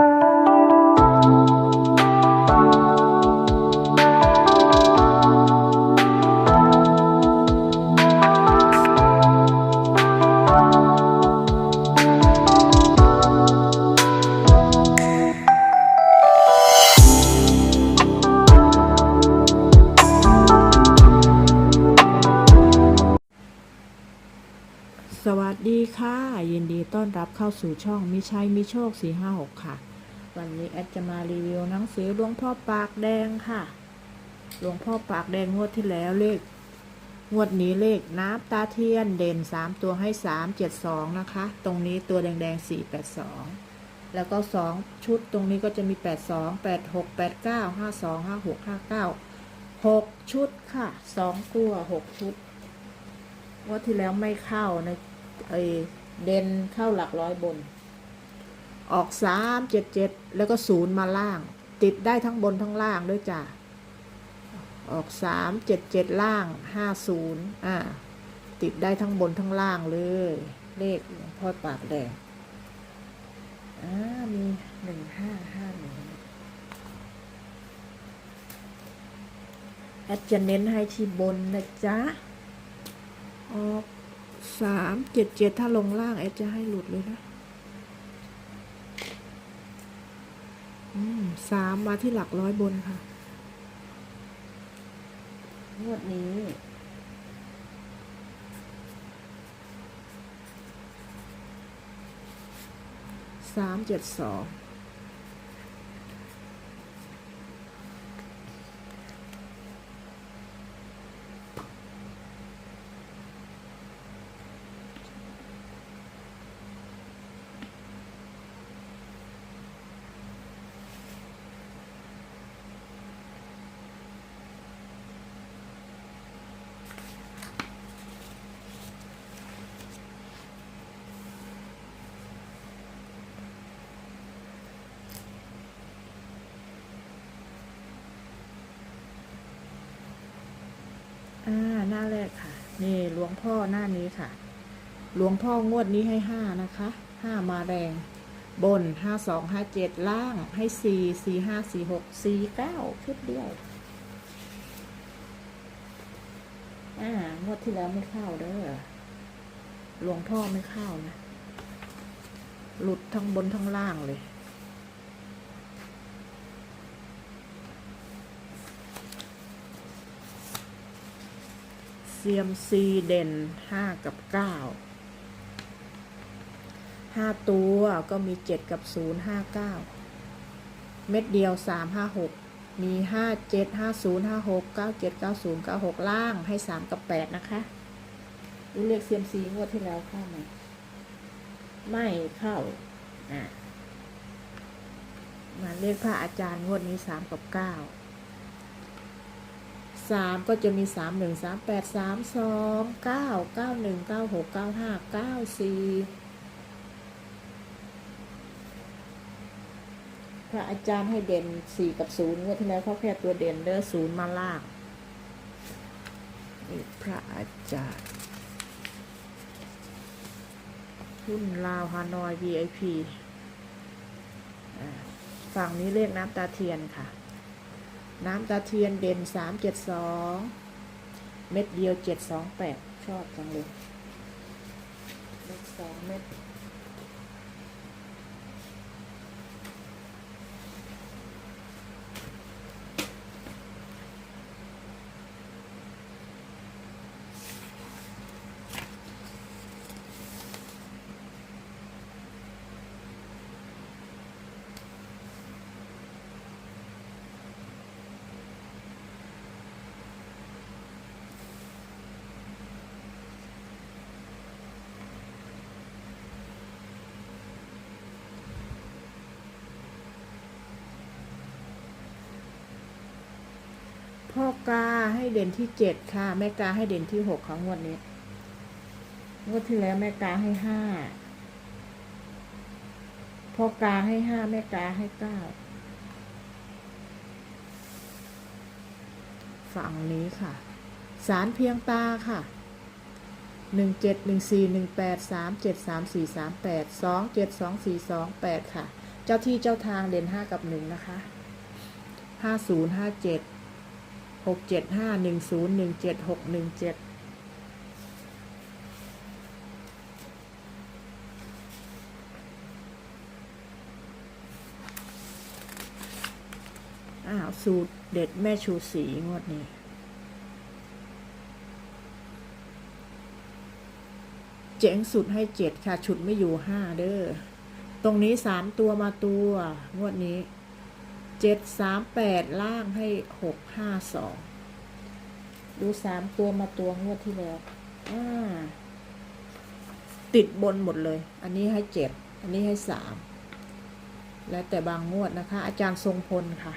you. สวัสดีค่ะ ยินดีต้อนรับเข้าสู่ช่องมิชัยมิโชค 456 ค่ะ วันนี้แอดจะมารีวิวหนังสือหลวงพ่อปากแดงค่ะหลวงพ่อปากแดงงวดที่แล้วเลข งวดนี้เลขน้ำตาเทียนเด่น 3 ตัวให้ 372 นะคะ ตรงนี้ตัวแดงๆ 482 แล้วก็ 2 ชุดตรงนี้ก็จะมี 82 86 89 52 56 59 6 ชุดค่ะ 2 ตัว 6 ชุดงวดที่แล้วไม่เข้านะ ไอเด่นเข้าหลักร้อยบน ออกสามเจ็ดเจ็ดแล้วก็ศูนย์มาล่าง ติดได้ทั้งบนทั้งล่างด้วยจ้ะ ออกสามเจ็ดเจ็ดล่างห้าศูนย์อ่า ติดได้ทั้งบนทั้งล่างเลย เลขพ่อปากแดงอ่ามีหนึ่งห้าห้าหนึ่งแอดจะเน้นให้ที่บนนะจ๊ะ ออก สามเจ็ดเจ็ดถ้าลงล่างแอดจะให้หลุดเลยนะสามมาที่หลักร้อยบนค่ะ งวดนี้ สามเจ็ดสอง อ่า หน้าแรกค่ะ นี่หลวงพ่อหน้านี้ค่ะ หลวงพ่องวดนี้ให้ห้านะคะห้ามาแรง บนห้าสองห้าเจ็ดล่างให้สี่สี่ห้าสี่หกสี่เก้าชุดเดียวอ่างวดที่แล้วไม่เข้าเด้อหลวงพ่อไม่เข้านะ หลุดทั้งบนทั้งล่างเลย เซียมซีเด่นห้ากับเก้าห้าตัวก็มีเจ็ดกับศูนย์ห้าเก้าเม็ดเดียวสามห้าหกมีห้าเจ็ดห้าศูนย์ห้าหกเก้าเจ็ดเก้าศูนย์เก้าหกล่างให้สามกับแปดนะคะดูเลขเซียมซีงวดที่แล้วเข้าไหมไม่เข้าอะมาเลขพระอาจารย์งวดนี้สามกับเก้า สามก็จะมีสามหนึ่งสามแปดสามสองเก้าเก้าหนึ่งเก้าหกเก้าห้าเก้าสี่พระอาจารย์ให้เด่นสี่กับศูนย์งวดที่แล้วเขาแค่ตัวเด่นเด้อศูนย์มาล่างนี่พระอาจารย์หุ้นลาวฮานอย VIP อ่าฝั่งนี้เลขน้ำตาเทียนค่ะ น้ำตาเทียนเด่นสามเจ็ดสองเม็ดเดียวเจ็ดสองแปดชอบจังเลยเม็ดสองเม็ด พ่อกาให้เด่นที่เจ็ดค่ะ แม่กาให้เด่นที่หกของงวดนี้งวดที่แล้วแม่กาให้ห้าพ่อกาให้ห้าแม่กาให้เก้าฝั่งนี้ค่ะ สารเพียงตาค่ะหนึ่งเจ็ดหนึ่งสี่หนึ่งแปดสามเจ็ดสามสี่สามแปดสองเจ็ดสองสี่สองแปดค่ะ เจ้าที่เจ้าทางเด่นห้ากับหนึ่งนะคะห้าศูนย์ห้าเจ็ด หกเจ็ดห้าหนึ่งศูนย์หนึ่งเจ็ดหกหนึ่งเจ็ดอ้าวสูตรเด็ดแม่ชูสีงวดนี้เจ๋งสุดให้เจ็ดค่ะ ชุดไม่อยู่ห้าเด้อ ตรงนี้สามตัวมาตัว งวดนี้ เจ็ดสามแปดล่างให้หกห้าสองดูสามตัวมาตัวงวดที่แล้วติดบนหมดเลย อันนี้ให้เจ็ดอันนี้ให้สามแล้วแต่บางงวดนะคะ อาจารย์ทรงพลค่ะ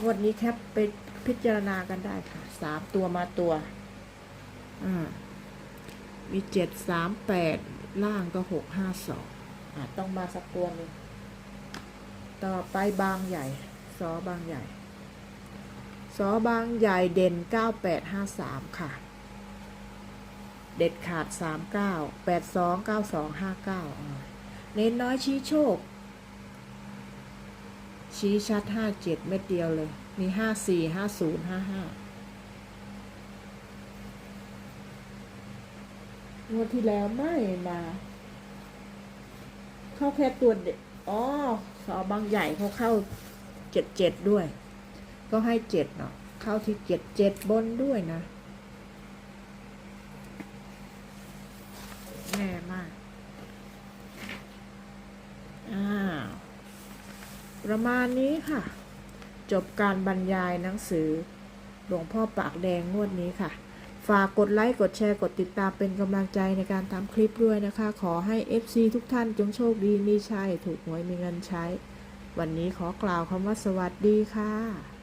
งวดนี้แคปไปพิจารณากันได้ค่ะสามตัวมาตัวมีเจ็ดสามแปดล่างก็หกห้าสองอาต้องมาสักตัวหนึ่ง ต่อไปบางใหญ่ซอบางใหญ่ซอบางใหญ่เด่นเก้าแปดห้าสามค่ะ เด็ดขาดสามเก้าแปดสองเน้นน้อยชี้โชค ชี้ชัดห้าเม็ดเดียวเลย มีห้าสี่ห้าศูนย์ห้าห้างวดที่แล้วไม่มา เข้าแค่ตัวเด็กอ๋อ สอบางใหญ่เขาเข้าเจ็ดเจ็ดด้วย ก็ให้เจ็ดเนาะเข้าที่เจ็ดเจ็ดบนด้วยนะแน่มากอ้าวประมาณนี้ค่ะ จบการบรรยายหนังสือหลวงพ่อปากแดงงวดนี้ค่ะ ฝากกดไลค์กดแชร์กดติดตามเป็นกำลังใจในการทำคลิปด้วยนะคะ ขอให้ FC ทุกท่านจงโชคดีมีชัยถูกหวยมีเงินใช้ วันนี้ขอกล่าวคำว่าสวัสดีค่ะ